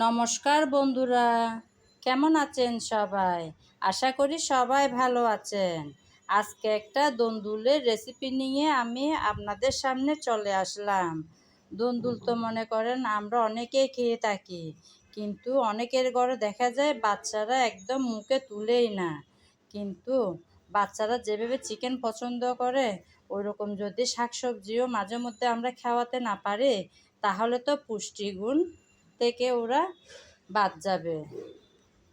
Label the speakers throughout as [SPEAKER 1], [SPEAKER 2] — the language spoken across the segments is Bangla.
[SPEAKER 1] নমস্কার বন্ধুরা, কেমন আছেন সবাই? আশা করি সবাই ভালো আছেন। আজকে একটা দন্দুলের রেসিপি নিয়ে আমি আপনাদের সামনে চলে আসলাম। দন্দুল তো মনে করেন আমরা অনেকেই খেয়ে থাকি, কিন্তু অনেকের ঘরে দেখা যায় বাচ্চারা একদম মুখে তুলেই না। কিন্তু বাচ্চারা যেভাবে চিকেন পছন্দ করে, ওইরকম যদি শাকসবজিও মাঝে মধ্যে আমরা খাওয়াতে না পারি, তাহলে তো পুষ্টিগুণ থেকে ওরা বাদ যাবে।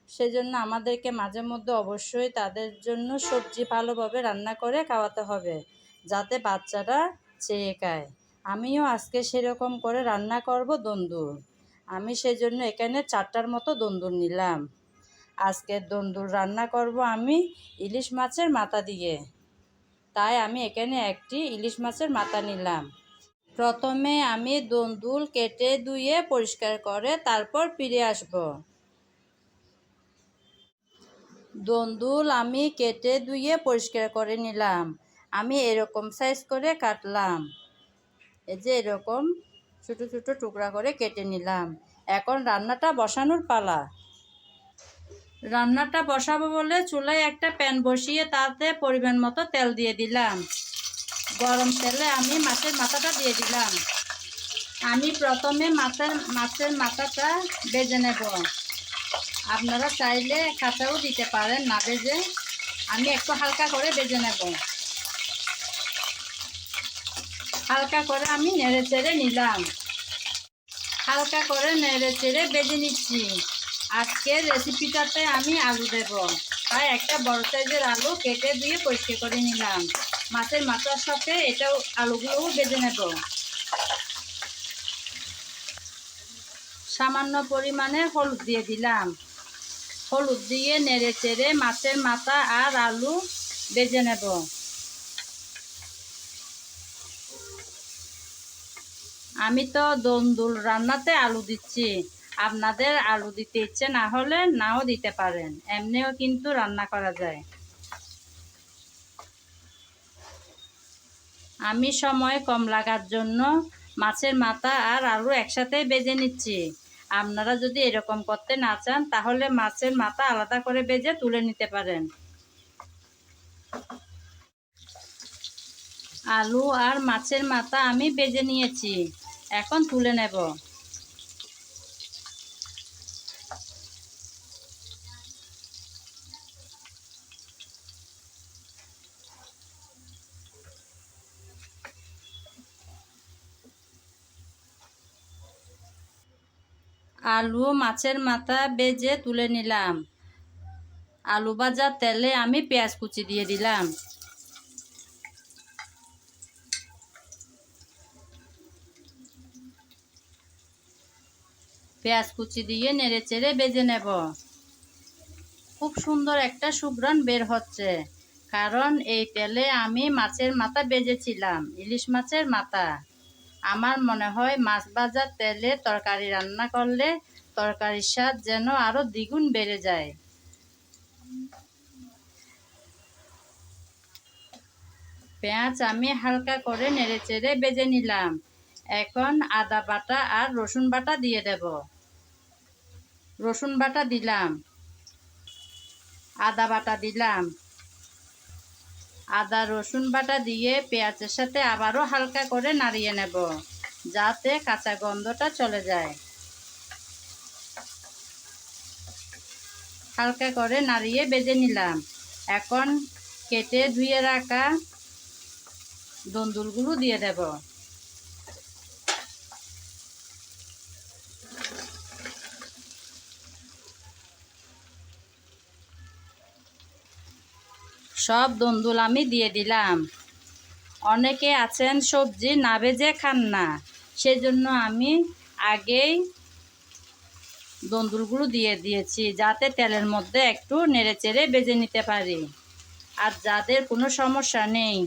[SPEAKER 1] সেজন্য আমাদেরকে মাঝে মধ্যে অবশ্যই তাদের জন্য সবজি ভালোভাবে রান্না করে খাওয়াতে হবে, যাতে বাচ্চারা চেয়ে খায়। আমিও আজকে সেরকম করে রান্না করব দন্দুর। আমি সেজন্য এখানে চারটার মতো দন্দুর নিলাম। আজকে দন্দুর রান্না করব আমি ইলিশ মাছের মাথা দিয়ে। তাই আমি এখানে একটি ইলিশ মাছের মাথা নিলাম। প্রথমে আমি দন্দুল কেটে ধুয়ে পরিষ্কার করে তারপর ফিরে আসব। দন্দুল আমি কেটে ধুয়ে পরিষ্কার করে নিলাম। আমি এরকম সাইজ করে কাটলাম। এই যে এরকম ছোটো ছোটো টুকরা করে কেটে নিলাম। এখন রান্নাটা বসানোর পালা। রান্নাটা বসাবো বলে চুলায় একটা প্যান বসিয়ে তাতে পরিমাণ মতো তেল দিয়ে দিলাম। গরম তেলে আমি মাছের মাথাটা দিয়ে দিলাম। আমি প্রথমে মাছের মাছের মাথাটা বেজে নেব। আপনারা চাইলে কাঁচাও দিতে পারেন, না বেজে। আমি একটু হালকা করে বেজে নেব। হালকা করে আমি নেড়ে চেড়ে নিলাম। হালকা করে নেড়ে চেড়ে বেজে নিচ্ছি। আজকের রেসিপিটাতে আমি আলু দেব। তাই একটা বড় সাইজের আলু কেটে দিয়ে পরিষ্কার করে নিলাম। মাছের মাথার সাথে এটাও আলুগুলোও বেজে নেব। সামান্য পরিমাণে হলুদ দিয়ে দিলাম। হলুদ দিয়ে নেড়ে চেড়ে মাছের মাথা আর আলু বেজে নেব। আমি তো দন্দুল রান্নাতে আলু দিচ্ছি। আপনাদের আলু দিতে ইচ্ছে না হলে নাও দিতে পারেন। এমনিও কিন্তু রান্না করা যায়। আমি সময় কম লাগার জন্য মাছের মাথা আর আলু একসাথে বেজে নিচ্ছি। আপনারা যদি এরকম করতে না চান, তাহলে মাছের মাথা আলাদা করে বেজে তুলে নিতে পারেন। আলু আর মাছের মাথা আমি বেজে নিয়েছি। এখন তুলে নেব। আলু মাছের মাথা বেজে তুলে নিলাম। আলু ভাজার তেলে আমি পেঁয়াজ কুচি দিয়ে দিলাম। পেঁয়াজ কুচি দিয়ে নেড়ে চেড়ে বেজে নেব। খুব সুন্দর একটা সুগ্রান বের হচ্ছে, কারণ এই তেলে আমি মাছের মাথা বেজেছিলাম, ইলিশ মাছের মাথা। আমার মনে হয় মাছ ভাজার তেলে তরকারি রান্না করলে তরকারির স্বাদ যেন আরও দ্বিগুণ বেড়ে যায়। পেঁয়াজ আমি হালকা করে নেড়ে চেড়ে বেজে নিলাম। এখন আদা বাটা আর রসুন বাটা দিয়ে দেব। রসুন বাটা দিলাম। আদা বাটা দিলাম। আদা, রসুন বাটা দিয়ে পেঁয়াজের সাথে আবারও হালকা করে নাড়িয়ে নেব, যাতে কাঁচা গন্ধটা চলে যায়। হালকা করে নাড়িয়ে বেজে নিলাম। এখন কেটে ধুয়ে রাখা দন্দুলগুলো দিয়ে দেব। সব দন্দুল আমি দিয়ে দিলাম। অনেকে আছেন সবজি না ভেজে খান না, সেজন্য আমি আগেই দন্দুলগুলো দিয়ে দিয়েছি, যাতে তেলের মধ্যে একটু নেড়ে চেড়ে বেজে নিতে পারি। আর যাদের কোনো সমস্যা নেই,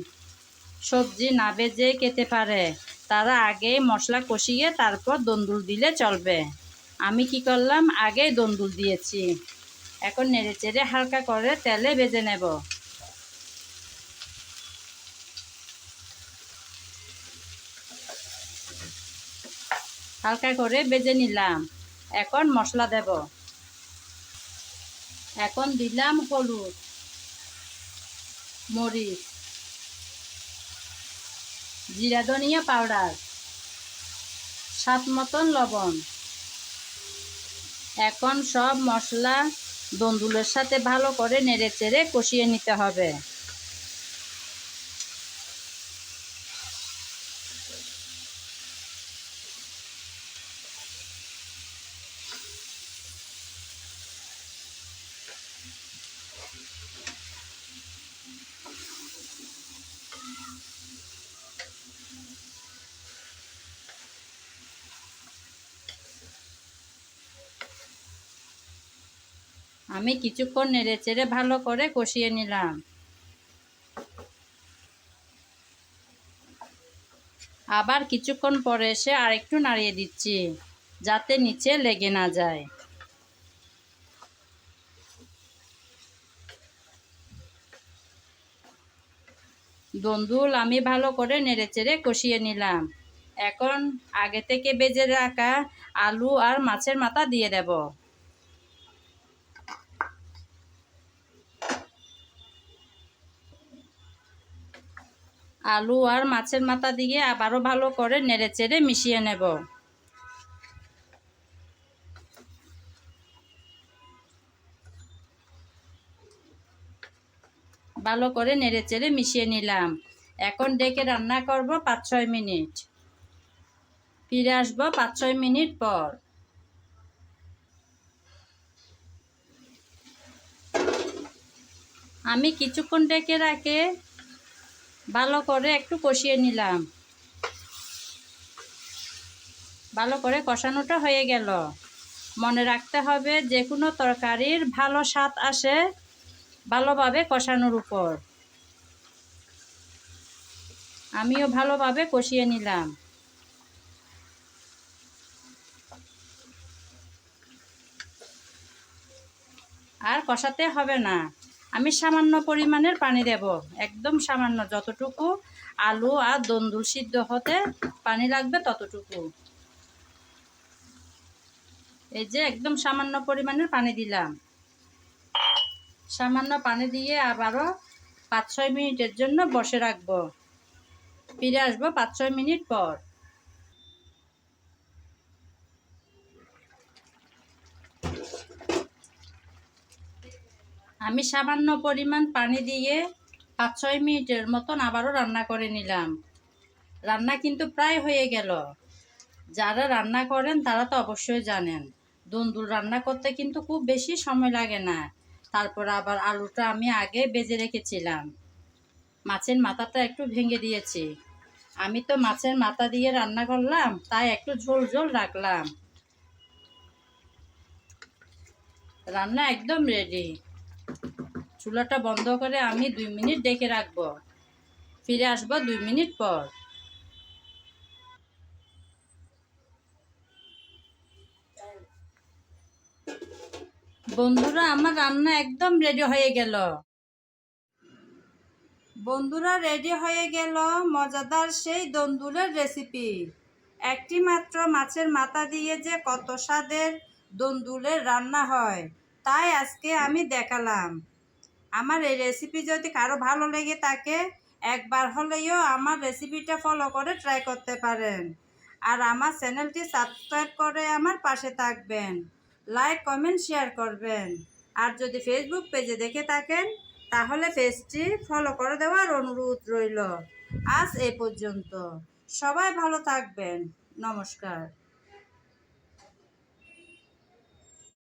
[SPEAKER 1] সবজি না ভেজে খেতে পারে, তারা আগেই মশলা কষিয়ে তারপর দন্দুল দিলে চলবে। আমি কি করলাম? আগেই দন্দুল দিয়েছি। এখন নেড়ে চেড়ে হালকা করে তেলে বেজে নেব। হালকা করে বেজে নিলাম। এখন মশলা দেব। এখন দিলাম হলুদ, মরিচ, জিরা ধনিয়া পাউডার, স্বাদ মতন লবণ। এখন সব মশলা দন্দুলের সাথে ভালো করে নেড়ে চেড়ে কষিয়ে নিতে হবে। আমি কিছুক্ষণ নেড়ে চেড়ে ভালো করে কষিয়ে নিলাম। আবার কিছুক্ষণ পরে এসে আরেকটু নাড়িয়ে দিচ্ছি, যাতে নিচে লেগে না যায়। দন্দুল, আমি ভালো করে নেড়ে চেড়ে কষিয়ে নিলাম। এখন আগে থেকে বেজে রাখা আলু আর মাছের মাথা দিয়ে দেব। আলু আর মাছের মাথা দিয়ে আবারও ভালো করে নেড়ে চেড়ে মিশিয়ে নেব। ভালো করে নেড়ে চেড়ে মিশিয়ে নিলাম। এখন ডেকে রান্না করব পাঁচ ছয় মিনিট। ফিরে আসব পাঁচ ছয় মিনিট পর। আমি কিছুক্ষণ ডেকে রাখে ভালো করে একটু কষিয়ে নিলাম। ভালো করে কষানোটা হয়ে গেল। মনে রাখতে হবে যে কোনো তরকারির ভালো স্বাদ আসে ভালোভাবে কষানোর উপর। আমিও ভালোভাবে কষিয়ে নিলাম। আর কষাতে হবে না। আমি সামান্য পরিমাণের পানি দেব, একদম সামান্য যতটুকু আলু আর দন্দুল সিদ্ধ হতে পানি লাগবে ততটুকু। এই যে একদম সামান্য পরিমাণের পানি দিলাম। সামান্য পানি দিয়ে আবারও পাঁচ ছয় মিনিটের জন্য বসে রাখব। ফিরে আসব পাঁচ ছয় মিনিট পর। আমি সামান্য পরিমাণ পানি দিয়ে পাঁচ, ছয় মিনিটের মতন আবারও রান্না করে নিলাম। রান্না কিন্তু প্রায় হয়ে গেল। যারা রান্না করেন তারা তো অবশ্যই জানেন, দুন্দুল রান্না করতে কিন্তু খুব বেশি সময় লাগে না। তারপর আবার আলুটা আমি আগে বেজে রেখেছিলাম। মাছের মাথাটা একটু ভেঙে দিয়েছি। আমি তো মাছের মাথা দিয়ে রান্না করলাম, তাই একটু ঝোল ঝোল রাখলাম। রান্না একদম রেডি চুলাটা বন্ধ করে আমি দুই মিনিট ডেকে রাখব। ফিরে আসব দুই মিনিট পর। বন্ধুরা, আমার রান্না একদম রেডি হয়ে গেল। বন্ধুরা রেডি হয়ে গেল মজাদার সেই দন্দুলের রেসিপি একটি মাত্র মাছের মাথা দিয়ে যে কত স্বাদের দন্দুলের রান্না হয়, তাই আজকে আমি দেখালাম। আমার এই রেসিপি যদি কারও ভালো লেগে থাকে, একবার হলেও আমার রেসিপিটা ফলো করে ট্রাই করতে পারেন। আর আমার চ্যানেলটি সাবস্ক্রাইব করে আমার পাশে থাকবেন। লাইক কমেন্ট শেয়ার করবেন। আর যদি ফেসবুক পেজে দেখে থাকেন, তাহলে পেজটি ফলো করে দেওয়ার অনুরোধ রইল। আজ এ পর্যন্ত। সবাই ভালো থাকবেন। নমস্কার।